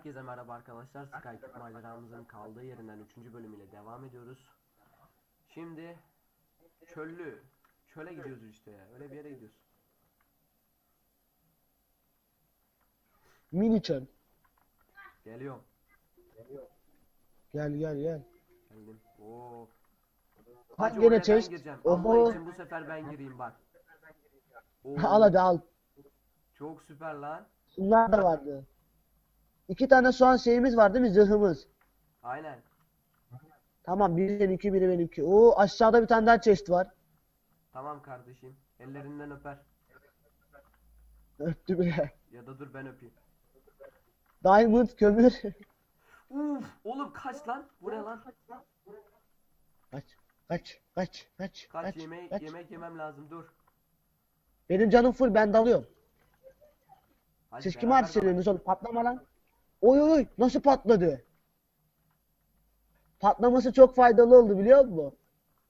Herkese merhaba arkadaşlar. Skype maceramızın kaldığı yerinden 3. bölümüyle devam ediyoruz. Şimdi çöllü. Çöle gidiyoruz işte ya. Öyle bir yere gidiyoruz. Mini çöl. Geliyorum. Gel gel gel. Geldim. Oo. Bak Hacı gene ben gireceğim. Oho. İçin bu sefer ben gireyim bak. Oo, al hadi al. Çok süper lan. Bunlar da vardı. İki tane soğan şeyimiz var değil mi? Zırhımız. Aynen. Tamam biri benimki biri benimki. Oo aşağıda bir tane daha chest var. Tamam kardeşim. Ellerinden öper. Öptü bile. Ya da dur ben öpeyim. Diamond kömür. Uf, oğlum kaç lan? Bu ne lan? kaç kaç kaç kaç Kaç, kaç yemek kaç. yemek yemem lazım. Dur. Benim canım full ben dalıyorum. Hadi Siz ateş ediyorsunuz oğlum? Patlama lan. Oy oy oy nasıl patladı? Patlaması çok faydalı oldu biliyor musun?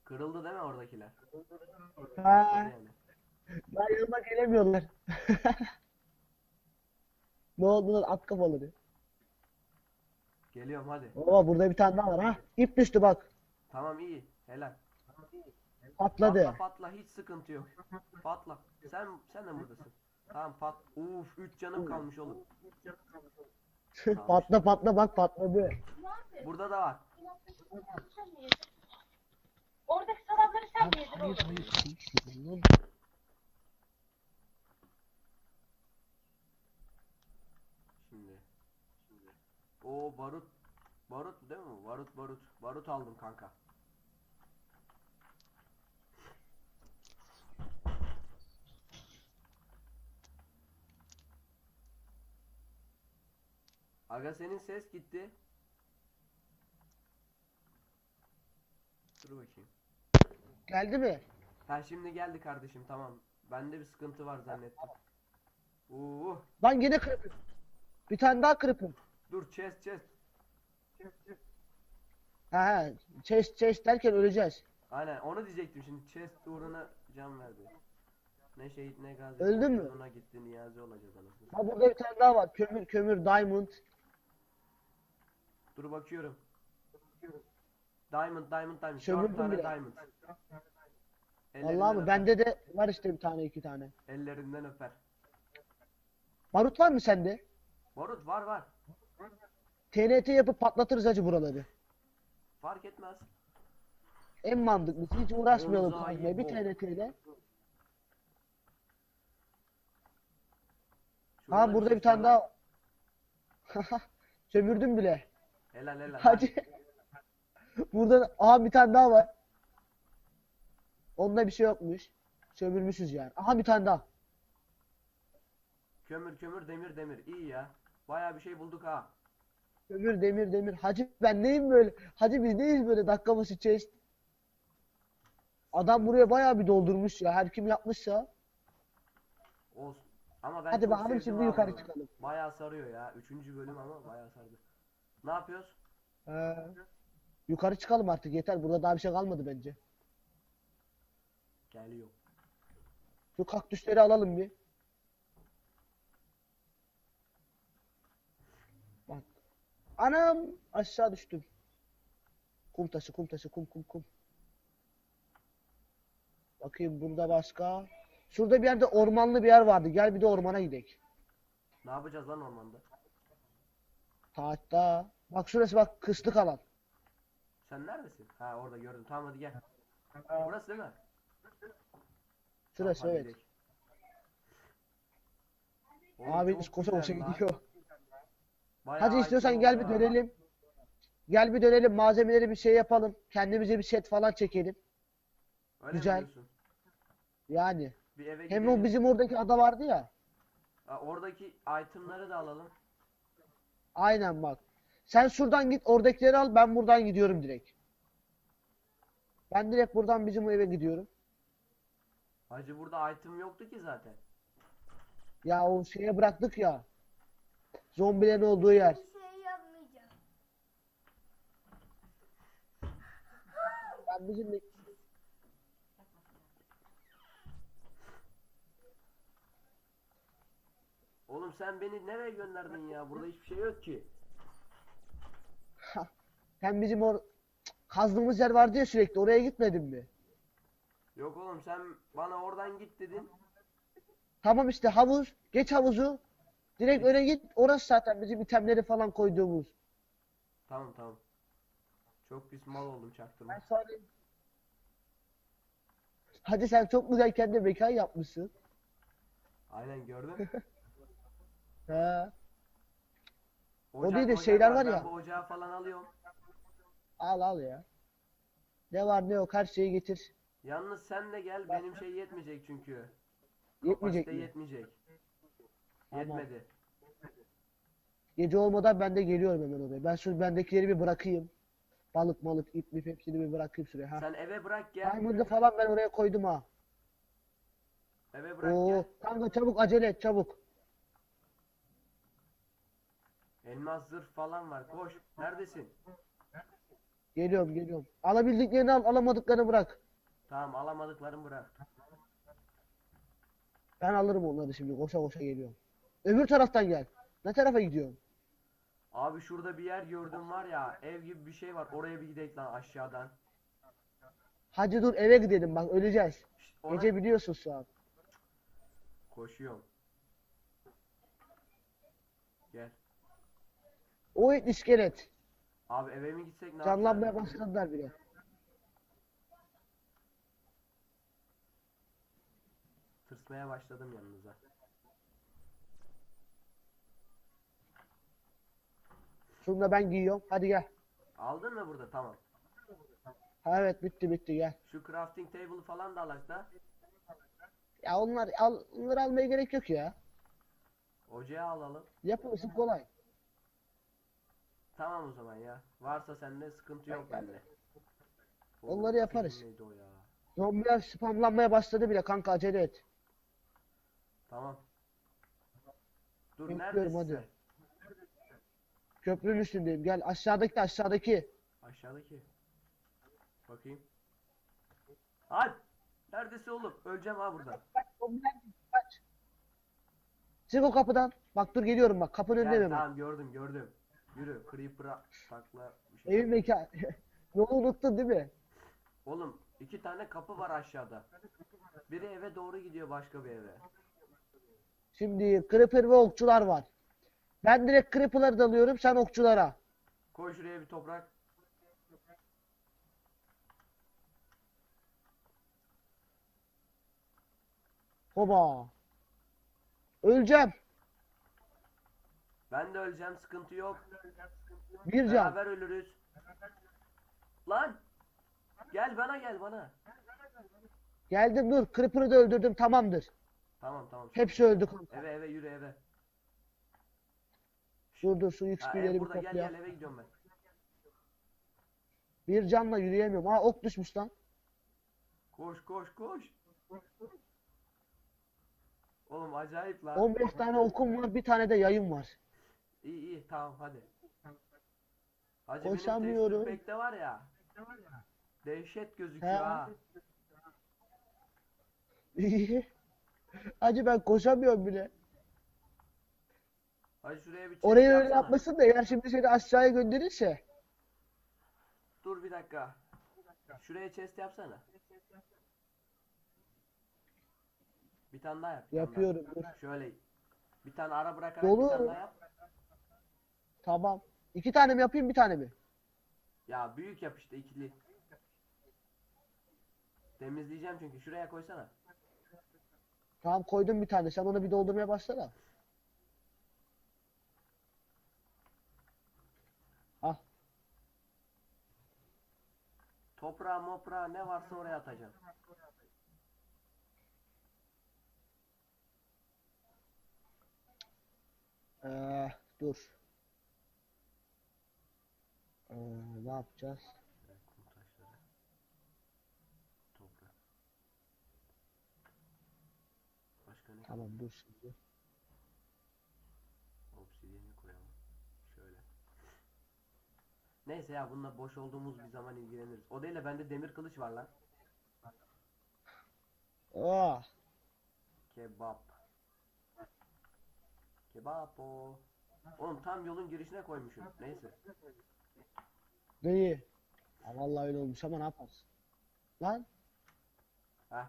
Kırıldı değil mi oradakiler? Ha, ben yanıma gelemiyorlar. ne oldu lan at kafaları. Geliyorum hadi. Oo burada bir tane daha var ha. İp düştü bak. Tamam iyi. Helal. Patladı. Patla patla hiç sıkıntı yok. Patla. Sen sen de buradasın. Tamam pat. Uf 3 canım kalmış oğlum. Patla patla bak patladı. Burada da var. Oradaki salamları sen mi yedin Hayır oğlum? hayır hayır. Şimdi. Şimdi. O barut. Barut değil mi? Barut barut. Barut aldım kanka. Aga senin ses gitti. Dur bakayım. Geldi mi? Ha şimdi geldi kardeşim tamam. Bende bir sıkıntı var zannettim. Oo, Lan yine kırpın. Bir tane daha kırpın. dur chest chest. Ha ha. Chest chest derken öleceğiz. Aynen onu diyecektim şimdi chest uğruna can verdi. Ne şehit ne gazi. Öldün mü? Uğruna gitti niyazi olacağız anasını. Ha burada bir tane daha var. Kömür kömür diamond. Dur bakıyorum. Diamond diamond diamond. Sömürdüm Dört tane bile. diamond. Ellerinden. Bende de var işte bir tane iki tane. Ellerinden öper. Barut var mı sende? Barut var var. TNT yapıp patlatırız acı buraları. Fark etmez. En mantıklısı hiç uğraşmayalım kazmaya. Bir. TNT ile. Ha burada bir tane var. daha. Sömürdüm bile. Helal helal. Hadi. Burada da- aha bir tane daha var. Onda bir şey yokmuş. Sömürmüşüz yani. Aha bir tane daha. Kömür kömür demir demir. İyi ya. Baya bir şey bulduk ha. Kömür demir demir. Hacı ben neyim böyle? Hacı biz neyiz böyle dakika başı chest. Adam buraya bayağı bir doldurmuş ya. Her kim yapmışsa. Olsun. Ama ben Hadi bakalım şimdi yukarı çıkalım. Bayağı sarıyor ya. Üçüncü bölüm ama bayağı sardı. Ne yapıyoruz? He. Yukarı çıkalım artık yeter. Burada daha bir şey kalmadı bence. Geliyor. Şu kaktüsleri alalım bir. Bak. Anam aşağı düştüm. Kum taşı, kum taşı, kum kum kum. Bakayım burada başka. Şurada bir yerde ormanlı bir yer vardı. Gel bir de ormana gidelim. Ne yapacağız lan ormanda? Tahta. Bak şurası bak kıslık alan. Sen neredesin? Ha orada gördüm. Tamam hadi gel. Burası değil mi? Şurası Tamam, hadi evet. gidelim. Oğlum, Abi çok koşa koşa güzel lan. gidiyor. Bayağı Hadi istiyorsan item gel oldu bir ha. dönelim. Gel bir dönelim. Malzemeleri bir şey yapalım. Kendimize bir set falan çekelim. Öyle mi Güzel. diyorsun? Yani. Bir eve Hem gidelim. o bizim oradaki ada vardı ya. Ha, oradaki itemları da alalım. Aynen bak. Sen şuradan git oradakileri al ben buradan gidiyorum direkt. Ben direkt buradan bizim eve gidiyorum. Hacı burada item yoktu ki zaten. Ya o şeye bıraktık ya. Zombilerin olduğu yer. Bir şey yapmayacağım. Ben bizim Oğlum sen beni nereye gönderdin ya? Burada hiçbir şey yok ki. Sen bizim or kazdığımız yer vardı ya sürekli oraya gitmedin mi? Yok oğlum sen bana oradan git dedin. Tamam işte havuz. Geç havuzu. Direkt öne git. Orası zaten bizim itemleri falan koyduğumuz. Tamam tamam. Çok pis mal oldum çaktırma. Ben sonra... Hadi sen çok güzel kendi mekan yapmışsın. Aynen gördün. He. Ocak, değil de şeyler var Ben ya. bu ocağı falan alıyorum. Al al ya. Ne var ne yok her şeyi getir. Yalnız sen de gel benim şey yetmeyecek çünkü. Yetmeyecek Kapasite mi? yetmeyecek. Tamam. Yetmedi. Gece olmadan ben de geliyorum hemen oraya. Ben şu bendekileri bir bırakayım. Balık malık ip mip hepsini bir bırakayım şuraya. Ha. Sen eve bırak gel. Diamond'ı falan ben oraya koydum ha. Eve bırak Oo, gel. kanka çabuk acele et çabuk. Elmas zırh falan var. Koş. Neredesin? Geliyorum geliyorum. Alabildiklerini al alamadıklarını bırak. Tamam alamadıklarımı bırak. Ben alırım onları şimdi koşa koşa geliyorum. Öbür taraftan gel. Ne tarafa gidiyorsun? Abi şurada bir yer gördüm var ya. Ev gibi bir şey var. Oraya bir gidelim lan aşağıdan. Hadi dur eve gidelim bak öleceğiz. Şşt, ona- Gece biliyorsun şu an. Koşuyorum. Gel. O et iskelet. Abi eve mi gitsek ne Canlanmaya yapacağız? başladılar bile. Tırsmaya başladım yanınıza. Şunu da ben giyiyorum. Hadi gel. Aldın mı burada? Tamam. Ha, evet bitti bitti gel. Şu crafting table falan da alak da. Ya onlar al, onları almaya gerek yok ya. Ocağı alalım. Yapılması kolay. Tamam o zaman ya. Varsa sende sıkıntı yok bende. Onları yaparız. neydi o ya? Zombiler spamlanmaya başladı bile kanka acele et. Tamam. Dur Bekliyorum, neredesin hadi. sen? Köprünün üstündeyim. Gel aşağıdaki aşağıdaki. Aşağıdaki. Bakayım. Hadi. Neredesin oğlum? Öleceğim ha burada. Kaç, zombiler kaç. Çık o kapıdan. Bak dur geliyorum bak kapının önünde hemen. tamam gördüm gördüm. Yürü. Creeper'a takla bir şey. Evin mekan. Yolu unuttun değil mi? Oğlum iki tane kapı var aşağıda. Biri eve doğru gidiyor başka bir eve. Şimdi creeper ve okçular var. Ben direkt creeper'ları dalıyorum sen okçulara. Koy şuraya bir toprak. Hoba. Öleceğim. Ben de öleceğim sıkıntı yok. Bir can. Beraber ölürüz. Lan! Gel bana gel bana. Geldim dur. Creeper'ı da öldürdüm tamamdır. Tamam tamam. Hepsi öldü kanka. Eve eve yürü eve. Dur dur şu XP'leri bir burada gel gel eve gidiyorum ben. Bir canla yürüyemiyorum. Aa ok düşmüş lan. Koş koş koş. Oğlum acayip lan. 15 tane okum var bir tane de yayım var. İyi iyi tamam hadi. Hacı Koşamıyorum. pack'te var ya. Dehşet gözüküyor He. ha. Hacı ben koşamıyorum bile. Hadi şuraya bir chest Orayı öyle yapsana. yapmasın da eğer şimdi seni aşağıya gönderirse. Dur bir dakika. Şuraya chest yapsana. Bir tane daha yap. bir tane daha. Yapıyorum dur. Şöyle bir tane ara bırakarak Dolu. bir tane daha yap. Tamam. İki tane mi yapayım bir tane mi? Ya büyük yap işte ikili. Temizleyeceğim çünkü şuraya koysana. Tamam koydum bir tane. Sen onu bir doldurmaya başla. Al. Toprağı moprağı ne varsa oraya atacağım. Ee, dur. Ee, ne yapacağız? Kum taşları. Toprak. Başka ne? Tamam dur şimdi. Obsidiyeni koyalım. Şöyle. Neyse ya bununla boş olduğumuz bir zaman ilgileniriz. O değil de bende demir kılıç var lan. Ah, Kebap. Kebap o. Oğlum tam yolun girişine koymuşum. Neyse. Neyi? Ya vallahi öyle olmuş ama ne yaparsın? Lan Heh.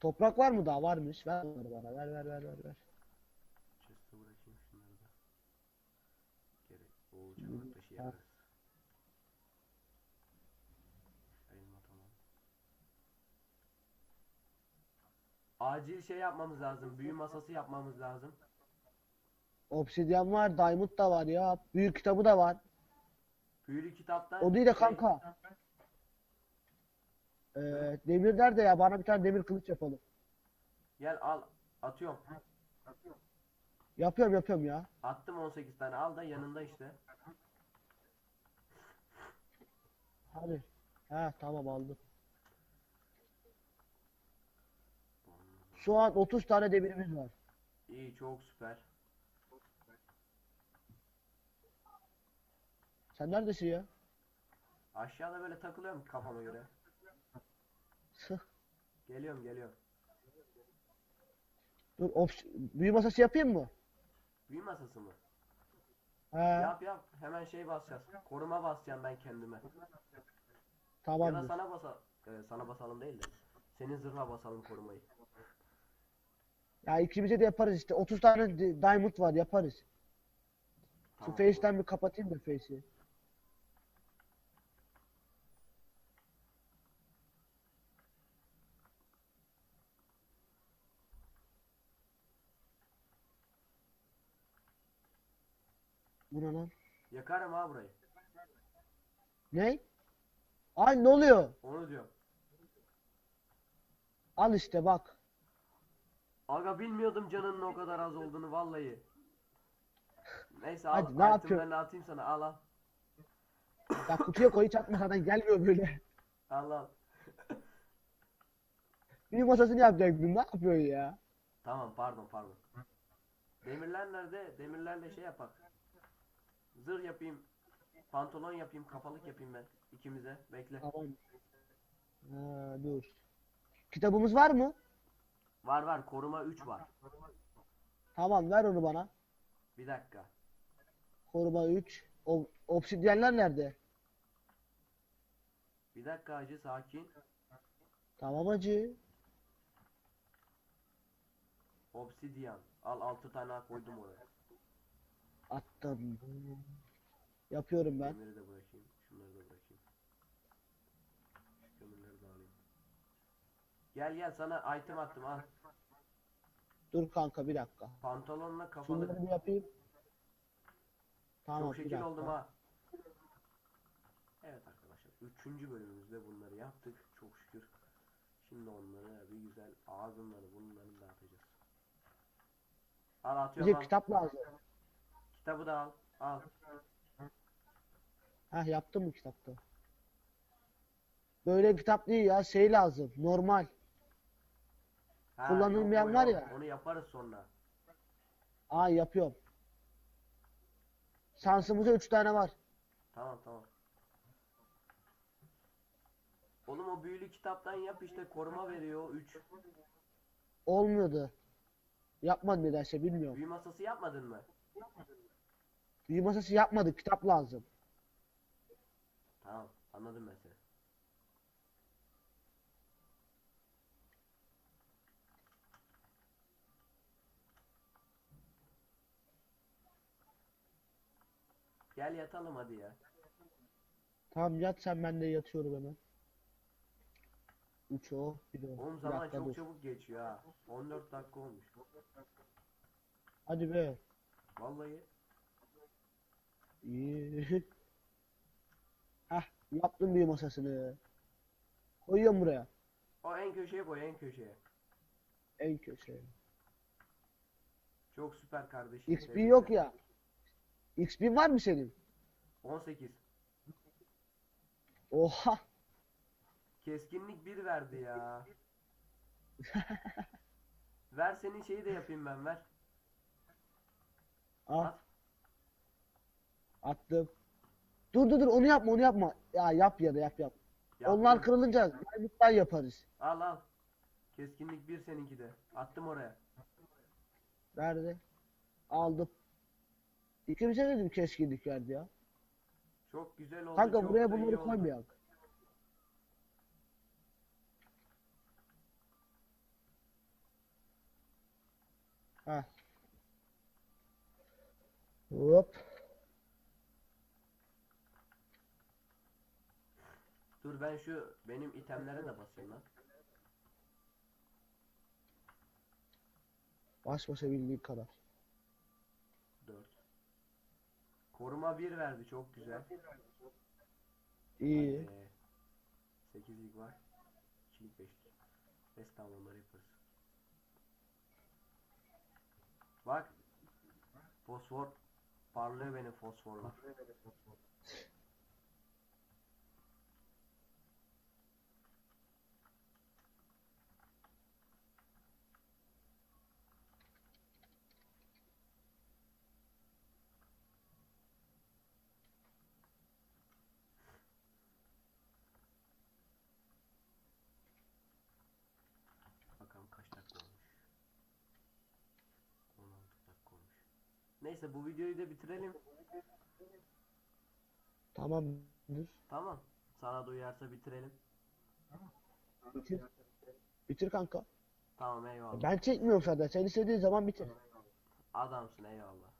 toprak var mı daha? Varmış. Ver onları bana. Ver ver ver ver ver. Chest'e bırakayım şunları da. Gerek. Çanak taşı yaparız. Elma tamam. Acil şey yapmamız lazım. Büyü masası yapmamız lazım. Obsidyen var, Diamond da var ya. Büyük kitabı da var. Büyülü kitaptan O değil de kanka. Ee, demir nerede ya? Bana bir tane demir kılıç yapalım. Gel al. Atıyorum. Yapıyorum yapıyorum ya. Attım 18 tane. Al da yanında işte. Hadi. Ha tamam aldım. Şu an 30 tane demirimiz var. İyi çok süper. Sen neredesin ya? Aşağıda böyle takılıyorum kafama göre. Sıh. Geliyorum geliyorum. Dur ops büyü masası yapayım mı? Büyü masası mı? He Yap yap. Hemen şey basacağız. Koruma basacağım ben kendime. Ya da tamamdır. sana basa e, sana basalım değil de. Senin zırha basalım korumayı. Ya ikimize de yaparız işte. 30 tane di- diamond var yaparız. Şu Tamam. face'ten bir kapatayım da face'i. Ne lan? Yakarım ha burayı. Ne? Ay ne oluyor? Onu diyorum. Al işte bak. Aga bilmiyordum canının o kadar az olduğunu vallahi. Neyse al. Hadi, ne yapıyorsun? atayım sana. Al al. Ya kutuya koy hiç atma zaten gelmiyor böyle. Al al. Büyü masasını yapacaktım. Ne yapıyorsun ya? Tamam pardon pardon. Demirler nerede? Demirlerle şey yapak. Zırh yapayım. Pantolon yapayım. Kafalık yapayım ben. ikimize. Bekle. Tamam. Ha, dur. Kitabımız var mı? Var var. Koruma 3 var. Tamam ver onu bana. Bir dakika. Koruma 3. O, obsidyenler nerede? Bir dakika acı sakin. Tamam acı. Obsidian. Al 6 tane koydum oraya. Attım. Yapıyorum ben. Demiri de bırakayım. Şunları da bırakayım. Şu kömürleri de alayım. Gel gel sana item attım al. Dur kanka bir dakika. Pantolonla kafalık. Şunları bir yapayım. Tamam Çok bir şekil dakika. oldum ha. Evet arkadaşlar. Üçüncü bölümümüzde bunları yaptık. Çok şükür. Şimdi onları bir güzel ağzınları bunları dağıtacağız. Al atıyorum Bize al. kitap lazım. Kitabı da al. Al. Heh yaptım mı kitapta? Böyle kitap değil ya şey lazım. Normal. Ha, Kullanılmayan yok, var yok. ya. Onu yaparız sonra. Aa yapıyorum. Şansımıza 3 tane var. Tamam tamam. Oğlum o büyülü kitaptan yap işte koruma veriyor 3. Olmuyordu. Yapmadım nedense bilmiyorum. Büyü masası yapmadın mı? Büyü masası yapmadık. Kitap lazım. Tamam anladım ben seni. Gel yatalım hadi ya. Tamam yat sen ben de yatıyorum hemen. 3 o, 1 o. Oğlum Bir zaman dakika çok dur. çabuk geçiyor ha. 14 dakika olmuş. Hadi be. Vallahi. Heh, yaptım büyü masasını. Koyuyorum buraya. O en köşeye koy en köşeye. En köşeye. Çok süper kardeşim. XP tebrikler. yok ya. XP var mı senin? 18. Oha. Keskinlik 1 verdi ya. ver senin şeyi de yapayım ben ver. Al, At. Attım. Dur dur dur onu yapma onu yapma. Ya yap ya da yap yap. Yaptım. Onlar kırılınca diamond'dan yaparız. Al al. Keskinlik 1 seninki de. Attım oraya. Nerede? Aldım. İkimize de bir keskinlik verdi ya. Çok güzel oldu. Kanka çok buraya bunları koymayak. Heh. Hop. Dur ben şu benim itemlere de basayım lan. Baş başa bildiğin kadar. 4. Koruma 1 verdi çok güzel. İyi. 8'lik var. 2'lik 5'lik. Neyse tamam onları yaparız. Bak. Fosfor. Parlıyor benim fosforlar. Bakalım kaç dakika olmuş. 16 dakika olmuş. Neyse bu videoyu da bitirelim. Tamamdır. Tamam. Sana da uyarsa bitirelim. Bitir. Bitir kanka. Tamam eyvallah. Ben çekmiyorum zaten. Sen istediğin zaman bitir. Adamsın eyvallah.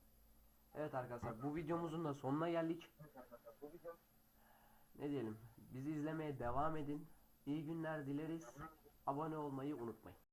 Evet arkadaşlar bu videomuzun da sonuna geldik. Ne diyelim? Bizi izlemeye devam edin. İyi günler dileriz. Abone olmayı unutmayın.